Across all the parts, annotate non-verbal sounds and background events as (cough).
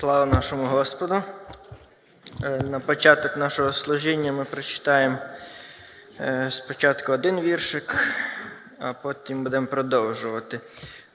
Слава нашому Господу. Е, На початок нашого служіння ми прочитаємо е, спочатку один віршик, а потім будемо продовжувати.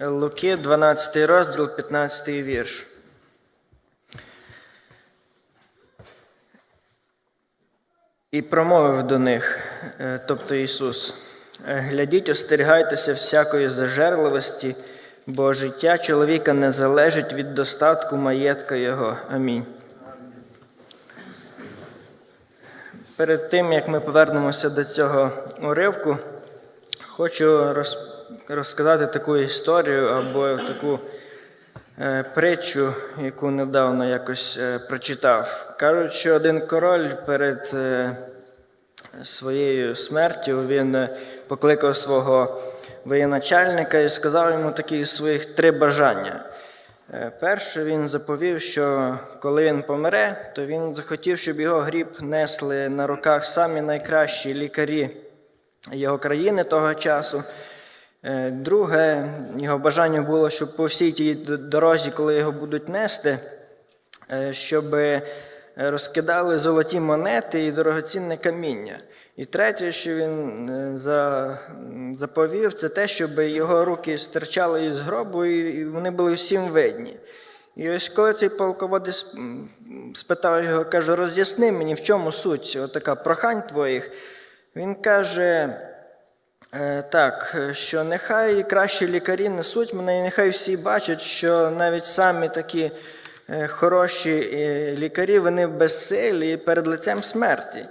Луки, 12 розділ, 15 вірш. І промовив до них, е, тобто Ісус, «Е, глядіть, остерігайтеся всякої зажерливості, бо життя чоловіка не залежить від достатку маєтка Його. Амінь. Перед тим, як ми повернемося до цього уривку, хочу розказати таку історію або таку е, притчу, яку недавно якось е, прочитав. Кажуть, що один король перед е, своєю смертю він покликав свого воєначальника і сказав йому такі своїх три бажання. Е, Перше, він заповів, що коли він помре, то він захотів, щоб його гріб несли на руках самі найкращі лікарі його країни того часу. Е, Друге, його бажання було, щоб по всій тій дорозі, коли його будуть нести, е, щоб розкидали золоті монети і дорогоцінне каміння. І третє, що він е, заповів, це те, щоб його руки стирчали із гробу, і вони були всім видні. І ось коли цей полководець спитав його, каже, роз'ясни мені, в чому суть отака прохань твоїх. Він каже, Е, Так, е, що нехай кращі лікарі несуть мене, і нехай всі бачать, що навіть самі такі е, хороші е, лікарі, вони безсилі перед лицем смерті.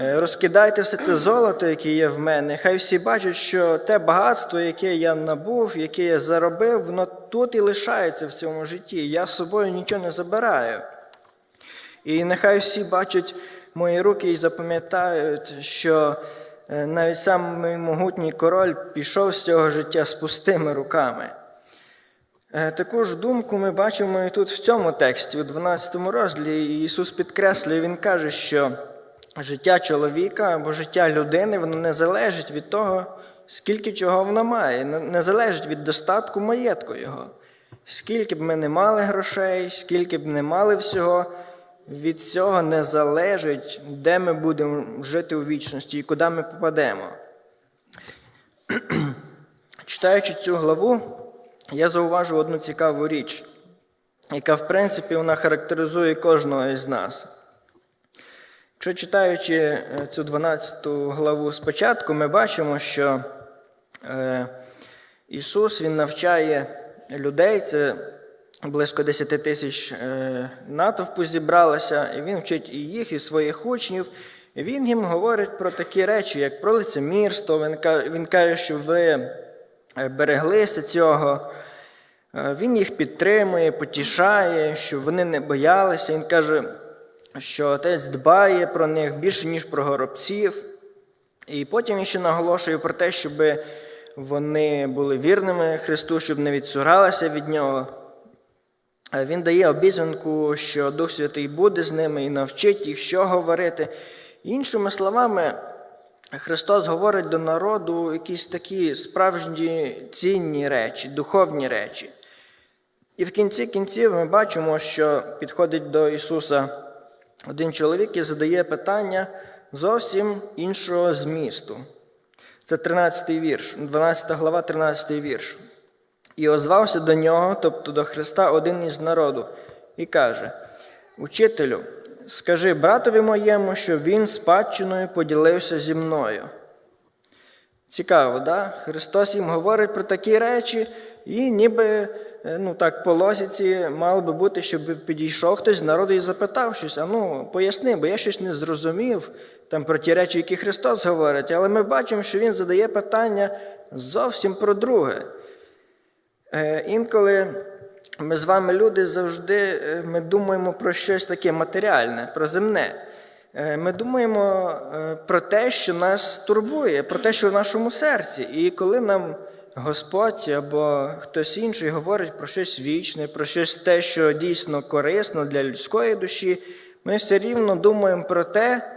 Е, Розкидайте все те золото, яке є в мене. Хай всі бачать, що те багатство, яке я набув, яке я заробив, воно тут і лишається в цьому житті. Я з собою нічого не забираю. І нехай всі бачать мої руки і запам'ятають, що е, навіть самий могутній король пішов з цього життя з пустими руками. Е, Таку ж думку ми бачимо і тут в цьому тексті, у 12 розділі. Ісус підкреслює, Він каже, що життя чоловіка або життя людини воно не залежить від того, скільки чого вона має, не залежить від достатку маєтку його. Скільки б ми не мали грошей, скільки б не мали всього, від цього не залежить, де ми будемо жити у вічності і куди ми попадемо. (clears throat) Читаючи цю главу, я зауважу одну цікаву річ, яка, в принципі, вона характеризує кожного із нас. Якщо читаючи е, цю 12 главу спочатку, ми бачимо, що е, Ісус Він навчає людей, це близько 10 тисяч е, натовпу зібралося, і Він вчить і їх, і своїх учнів. І Він їм говорить про такі речі, як про лицемірство. Він ка- Він каже, що ви береглися цього. Е, Він їх підтримує, потішає, щоб вони не боялися. Він каже, що отець дбає про них більше, ніж про горобців. І потім він ще наголошує про те, щоб вони були вірними Христу, щоб не відсуралися від нього. Е, Він дає обіцянку, що Дух Святий буде з ними і навчить їх, що говорити. Іншими словами, Христос говорить до народу якісь такі справжні цінні речі, духовні речі. І в кінці кінців ми бачимо, що підходить до Ісуса один чоловік і задає питання зовсім іншого змісту. Це 13 вірш, 12 глава, 13 вірш. І озвався до нього, тобто до Христа, один із народу, і каже: Учителю, скажи братові моєму, що він спадщиною поділився зі мною. Цікаво, да? Христос їм говорить про такі речі, і ніби е, ну так, по лозіці мало би бути, щоб підійшов хтось з народу і запитав щось. А ну, поясни, бо я щось не зрозумів там про ті речі, які Христос говорить, але ми бачимо, що Він задає питання зовсім про друге. Е, Інколи ми з вами, люди, завжди е, ми думаємо про щось таке матеріальне, про земне. Е, Ми думаємо е, про те, що нас турбує, про те, що в нашому серці. І коли нам Господь або хтось інший говорить про щось вічне, про щось те, що дійсно корисно для людської душі, ми все рівно думаємо про те,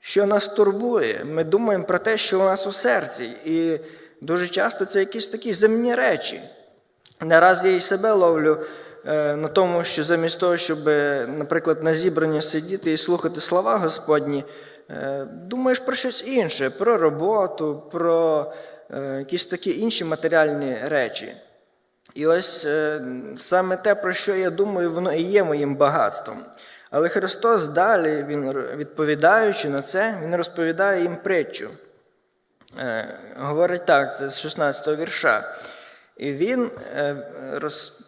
що нас турбує. Ми думаємо про те, що у нас у серці. І дуже часто це якісь такі земні речі. Не я і себе ловлю е, на тому, що замість того, щоб, наприклад, на зібранні сидіти і слухати слова Господні, е, думаєш про щось інше, про роботу, про е, якісь такі інші матеріальні речі. І ось саме те, про що я думаю, воно і є моїм багатством. Але Христос далі, він, відповідаючи на це, Він розповідає їм притчу. Говорить так, це з 16 вірша. І він е,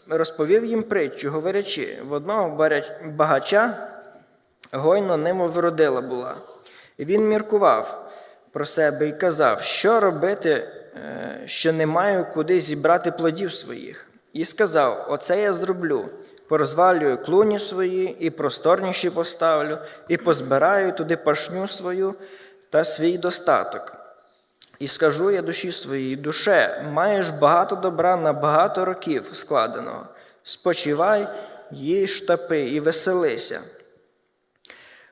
розповів їм притчу, говорячи, в одного багача гойно немов вродила була. І він міркував про себе і казав, що робити, е, що не маю куди зібрати плодів своїх. І сказав: Оце я зроблю. Порозвалюю клуні свої, і просторніші поставлю, і позбираю туди пашню свою та свій достаток. І скажу я душі своїй, душе, маєш багато добра на багато років складеного. Спочивай, їж тапи і веселися.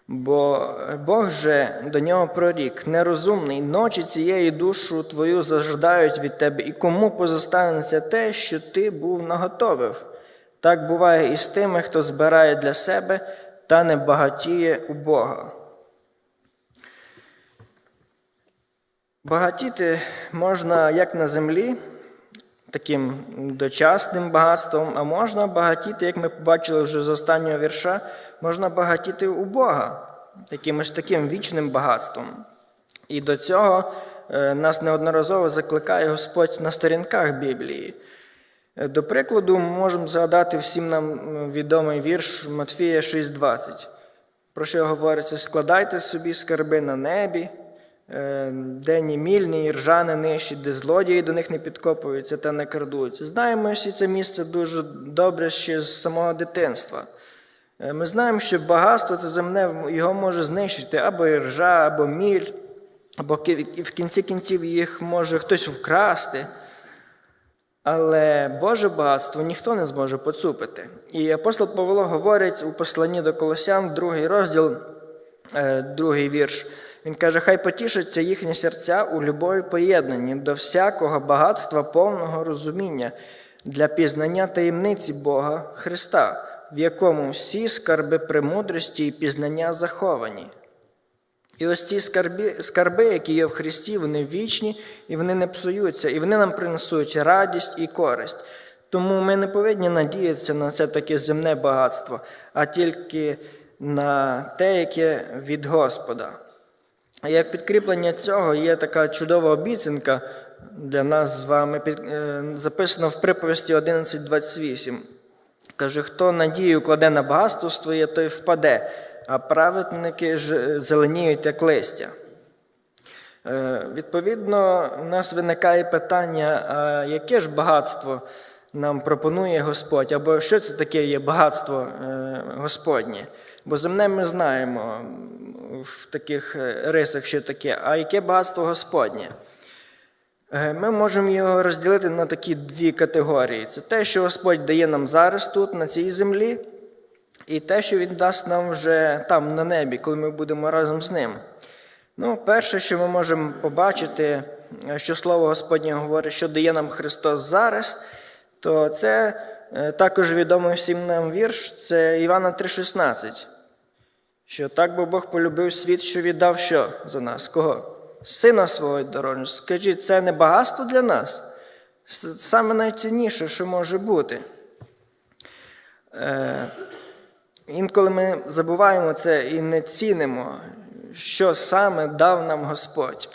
Бо Бог же до нього прорік, нерозумний, ночі цієї душу твою заждають від тебе, і кому позостанеться те, що ти був наготовив. Так буває і з тими, хто збирає для себе та не багатіє у Бога. Багатіти можна як на землі, таким дочасним багатством, а можна багатіти, як ми побачили вже з останнього вірша, можна багатіти у Бога, якимось таким вічним багатством. І до цього е, нас неодноразово закликає Господь на сторінках Біблії. Е, До прикладу, ми можемо згадати всім нам відомий вірш Матфія 6,20, про що говориться: складайте собі скарби на небі, де ні міль, ні ржа не нищить, де злодії до них не підкопуються та не крадуть. Знаємо всі це місце дуже добре ще з самого дитинства. Е, Ми знаємо, що багатство це земне його може знищити або і ржа, або міль, або в кінці кінців їх може хтось вкрасти. Але Боже багатство ніхто не зможе поцупити. І апостол Павло говорить у посланні до Колосян, другий розділ, е, другий вірш. Він каже: Хай потішаться їхні серця у любові поєднанні до всякого багатства повного розуміння для пізнання таємниці Бога Христа, в якому всі скарби премудрості і пізнання заховані. І ось ці скарби, скарби, які є в Христі, вони вічні і вони не псуються, і вони нам принесуть радість і користь. Тому ми не повинні надіятися на це таке земне багатство, а тільки на те, яке від Господа. Як підкріплення цього є така чудова обіцянка для нас з вами, е, записана в приповісті 11.28. Каже, хто надію кладе на багатство своє, той впаде, а праведники ж зеленіють, як листя. Е, Відповідно, у нас виникає питання, а яке ж багатство нам пропонує Господь, або що це таке є багатство е, Господнє? Бо земне ми знаємо в таких е, рисах, що таке, а яке багатство Господнє? Е, Ми можемо його розділити на такі дві категорії: це те, що Господь дає нам зараз тут, на цій землі, і те, що Він дасть нам вже там, на небі, коли ми будемо разом з ним. Ну, перше, що ми можемо побачити, е, що Слово Господнє говорить, що дає нам Христос зараз, то це також відомий всім нам вірш, це Івана 3,16. Що так би Бог полюбив світ, що віддав що за нас? Кого? Сина свого дорожнього. Скажіть, це не багатство для нас? Саме найцінніше, що може бути. Е, Інколи ми забуваємо це і не цінимо, що саме дав нам Господь.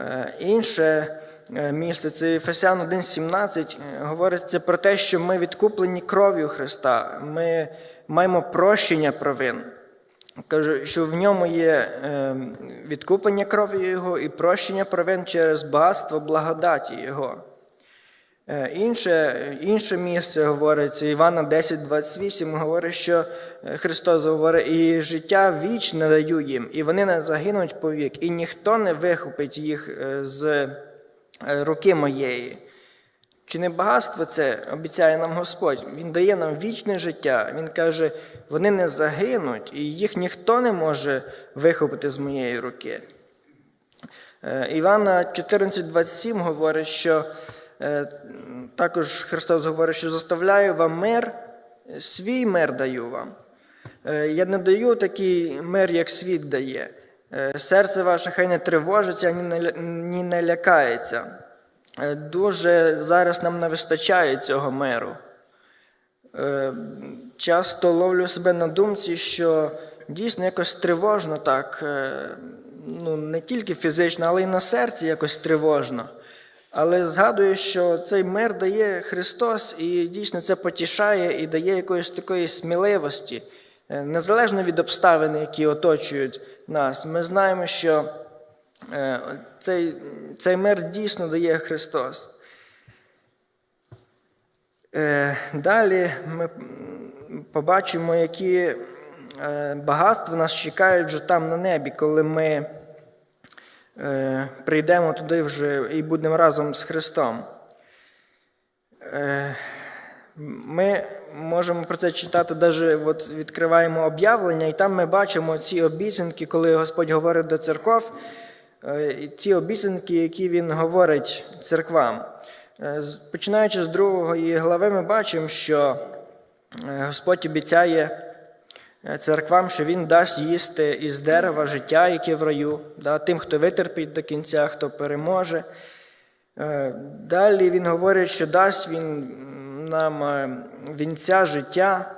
Е, Інше е, місце, це Ефесян 1,17, е, говориться про те, що ми відкуплені кров'ю Христа, ми маємо прощення провин. Каже, що в ньому є е, відкуплення кров'ю Його і прощення провин через багатство благодаті Його. Е, Інше, інше місце говориться, Івана 10,28 говорить, що е, Христос говорить, і життя вічне даю їм, і вони не загинуть повік, і ніхто не вихопить їх е, з руки моєї. Чи не багатство це обіцяє нам Господь? Він дає нам вічне життя. Він каже, вони не загинуть, і їх ніхто не може вихопити з моєї руки. Е, Івана 14,27 говорить, що Е, Також Христос говорить, що заставляю вам мир, свій мир даю вам. Е, Я не даю такий мир, як світ дає. Серце ваше хай не тривожиться, ні не лякається. Е, Дуже зараз нам не вистачає цього миру. Е, Часто ловлю себе на думці, що дійсно якось тривожно так, е, ну, не тільки фізично, але й на серці якось тривожно. Але згадую, що цей мир дає Христос, і дійсно це потішає і дає якоїсь такої сміливості, незалежно від обставин, які оточують нас. Ми знаємо, що цей, цей мир дійсно дає Христос. Е, Далі ми побачимо, які е, багатства нас чекають вже там на небі, коли ми е, прийдемо туди вже і будемо разом з Христом. Е, Ми можемо про це читати, навіть от відкриваємо об'явлення, і там ми бачимо ці обіцянки, коли Господь говорить до церков, е, ті обіцянки, які Він говорить церквам. Е, Починаючи з другої глави, ми бачимо, що е, Господь обіцяє е, церквам, що Він дасть їсти із дерева життя, яке в раю, да, тим, хто витерпить до кінця, хто переможе. Е, Далі він говорить, що дасть він нам е, вінця життя,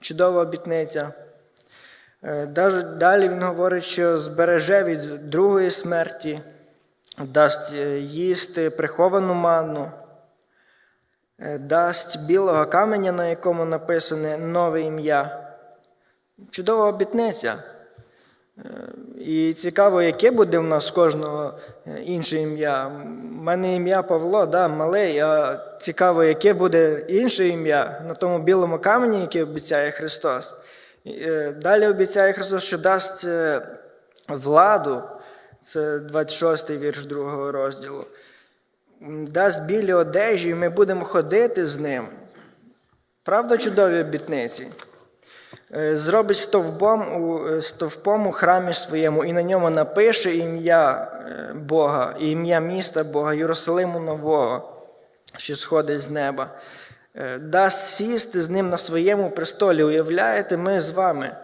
чудова обітниця. Е, Далі він говорить, що збереже від другої смерті, дасть е, їсти приховану манну, е, дасть білого каменя, на якому написане нове ім'я. Чудова обітниця. І цікаво, яке буде в нас кожного інше ім'я. У мене ім'я Павло, да, малий, а цікаво, яке буде інше ім'я на тому білому камені, яке обіцяє Христос. Е, Далі обіцяє Христос, що дасть е, владу, це 26 й вірш другого розділу. Дасть білі одежі, і ми будемо ходити з ним. Правда, чудові обітниці? Е, Зробить стовпом у, стовпом у храмі своєму, і на ньому напише ім'я Бога, ім'я міста Бога, Єрусалиму Нового, що сходить з неба. Е, Дасть сісти з ним на своєму престолі. Уявляєте, ми з вами,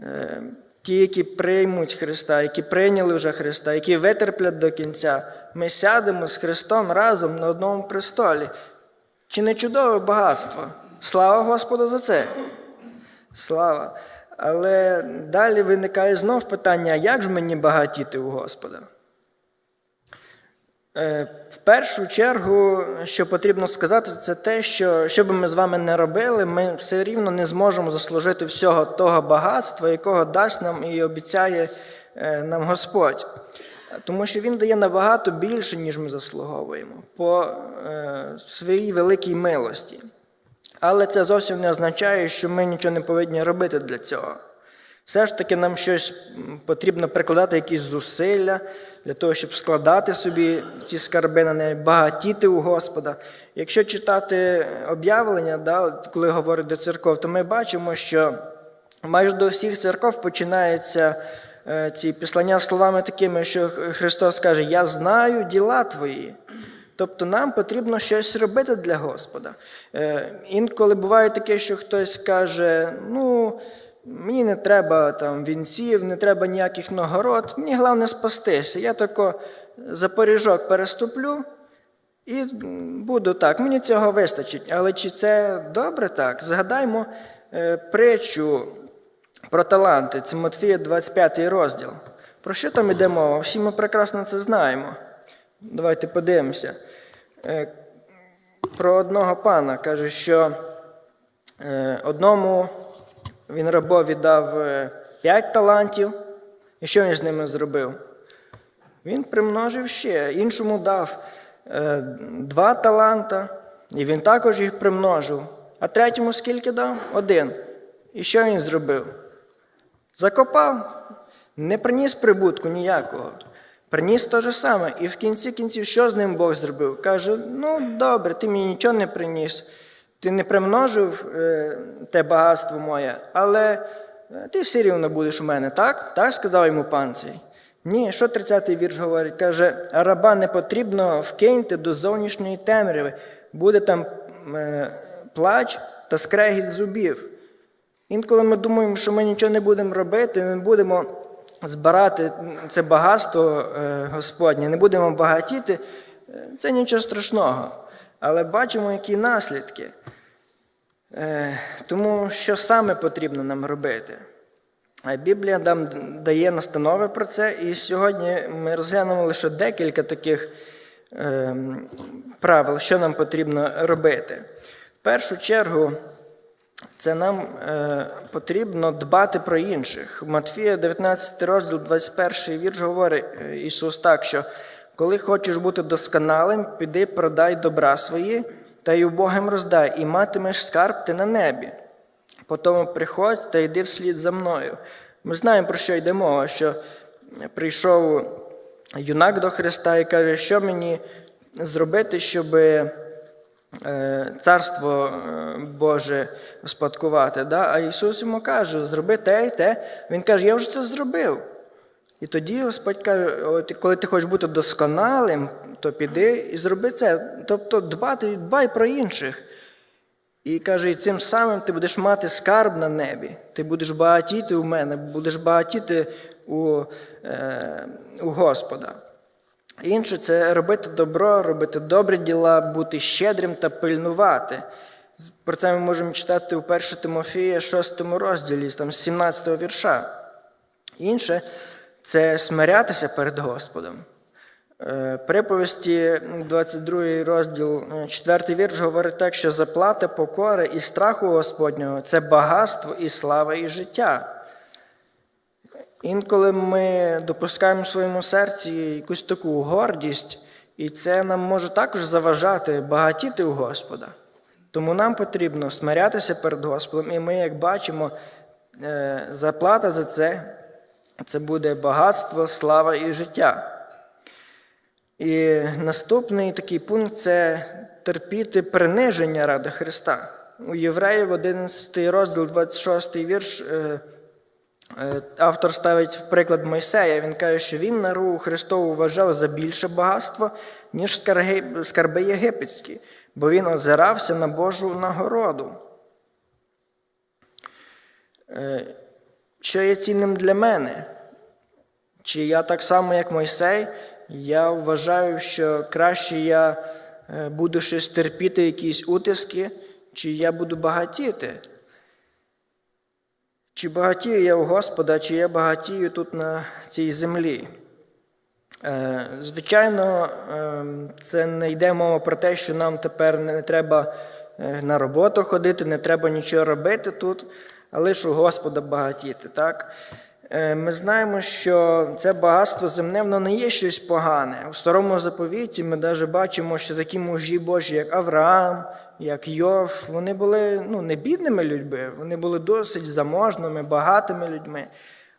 е, ті, які приймуть Христа, які прийняли вже Христа, які витерплять до кінця, ми сядемо з Христом разом на одному престолі. Чи не чудове багатство? Слава Господу за це! Слава. Але далі виникає знов питання, як ж мені багатіти у Господа? Е, В першу чергу, що потрібно сказати, це те, що що би ми з вами не робили, ми все рівно не зможемо заслужити всього того багатства, якого дасть нам і обіцяє е, нам Господь. Тому що Він дає набагато більше, ніж ми заслуговуємо, по е, своїй великій милості. Але це зовсім не означає, що ми нічого не повинні робити для цього. Все ж таки, нам щось потрібно прикладати якісь зусилля для того, щоб складати собі ці скарби на неї, багатіти у Господа. Якщо читати об'явлення, да, коли говорять до церков, то ми бачимо, що майже до всіх церков починаються е, ці післання словами такими, що Христос каже: Я знаю діла твої. Тобто нам потрібно щось робити для Господа. Е, Інколи буває таке, що хтось каже, ну, мені не треба там вінців, не треба ніяких нагород, мені головне спастися. Я тако за поріжок переступлю і буду так. Мені цього вистачить. Але чи це добре так? Згадаймо е, притчу про таланти, це Матфія 25 розділ. Про що там іде мова? Всі ми прекрасно це знаємо. Давайте подивимося. Е, Про одного пана каже, що е, одному він рабові дав е, п'ять талантів, і що він з ними зробив? Він примножив ще, іншому дав е, два таланта, і він також їх примножив. А третьому скільки дав? Один. І що він зробив? Закопав, не приніс прибутку ніякого. Приніс те ж саме. І в кінці кінців, що з ним Бог зробив? Каже: ну добре, ти мені нічого не приніс, ти не примножив е, те багатство моє, але е, ти все рівно будеш у мене, так? Так сказав йому пан цей. Ні, що 30-й вірш говорить? Каже, раба не потрібно вкиньте до зовнішньої темряви, буде там е, плач та скрегіт зубів. Інколи ми думаємо, що ми нічого не будемо робити, не будемо збирати це багатство Господнє, не будемо багатіти, це нічого страшного. Але бачимо, які наслідки. Е, Тому що саме потрібно нам робити? Біблія нам дає настанови про це, і сьогодні ми розглянемо лише декілька таких е, правил, що нам потрібно робити. В першу чергу, це нам е, потрібно дбати про інших. Матфія 19 розділ, 21 вірш говорить е, Ісус так, що коли хочеш бути досконалим, піди продай добра свої та й убогим роздай, і матимеш скарб ти на небі. Потому приходь та йди вслід за мною. Ми знаємо, про що йде мова, що прийшов юнак до Христа і каже, що мені зробити, щоб е, царство е, Боже успадкувати. А Ісус йому каже, зроби те і те. Він каже, я вже це зробив. І тоді Господь каже, коли ти хочеш бути досконалим, то піди і зроби це. Тобто дбати, дбай про інших. І каже, і цим самим ти будеш мати скарб на небі, ти будеш багатіти у мене, будеш багатіти у, е, у Господа. Інше це робити добро, робити добрі діла, бути щедрим та пильнувати. Про це ми можемо читати у 1 Тимофія, 6 розділі, там, з 17 вірша. Інше це смирятися перед Господом. Е, Приповісті, 22 розділ, 4 вірш говорить так, що заплата покори і страху Господнього це багатство і слава, і життя. Інколи ми допускаємо в своєму серці якусь таку гордість, і це нам може також заважати багатіти у Господа. Тому нам потрібно смирятися перед Господом, і ми, як бачимо, е, заплата за це це буде багатство, слава і життя. І наступний такий пункт це терпіти приниження ради Христа. У Євреїв 11 розділ, 26 вірш. е, е, Автор ставить в приклад Мойсея. Він каже, що він нару Христову вважав за більше багатство, ніж скарби єгипетські, бо він озирався на Божу нагороду. Що є цінним для мене? Чи я так само, як Мойсей, я вважаю, що краще я е, буду щось терпіти, якісь утиски, чи я буду багатіти? Чи багатію я у Господа, чи я багатію тут на цій землі? Е, Звичайно, е, це не йде мова про те, що нам тепер не треба на роботу ходити, не треба нічого робити тут, а лише у Господа багатіти. Так? Е, Ми знаємо, що це багатство земне воно не є щось погане. У старому заповіті ми навіть бачимо, що такі мужі Божі, як Авраам, як Йов, вони були ну, не бідними людьми, вони були досить заможними, багатими людьми.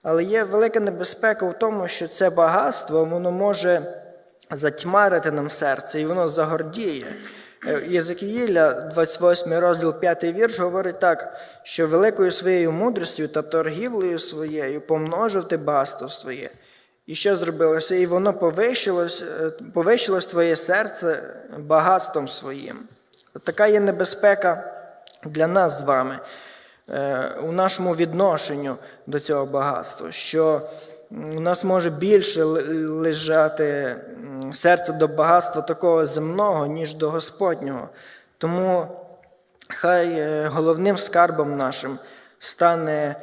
Але є велика небезпека в тому, що це багатство воно може затьмарити нам серце, і воно загордіє. Е, Єзекіїля, 28 розділ 5 вірш, говорить так, що великою своєю мудрістю та торгівлею своєю помножив ти багатство своє. І що зробилося? І воно повищилось, е, повищилось твоє серце багатством своїм. От така є небезпека для нас з вами е, у нашому відношенню до цього багатства, що у нас може більше лежати серце до багатства такого земного, ніж до Господнього. Тому хай е, головним скарбом нашим стане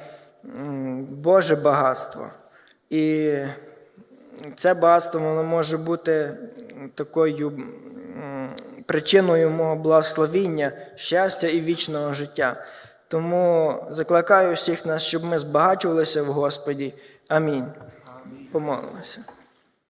Боже багатство. І це багатство воно може бути такою причиною мого благословіння, щастя і вічного життя. Тому закликаю всіх нас, щоб ми збагачувалися в Господі. Амінь. Помолимося.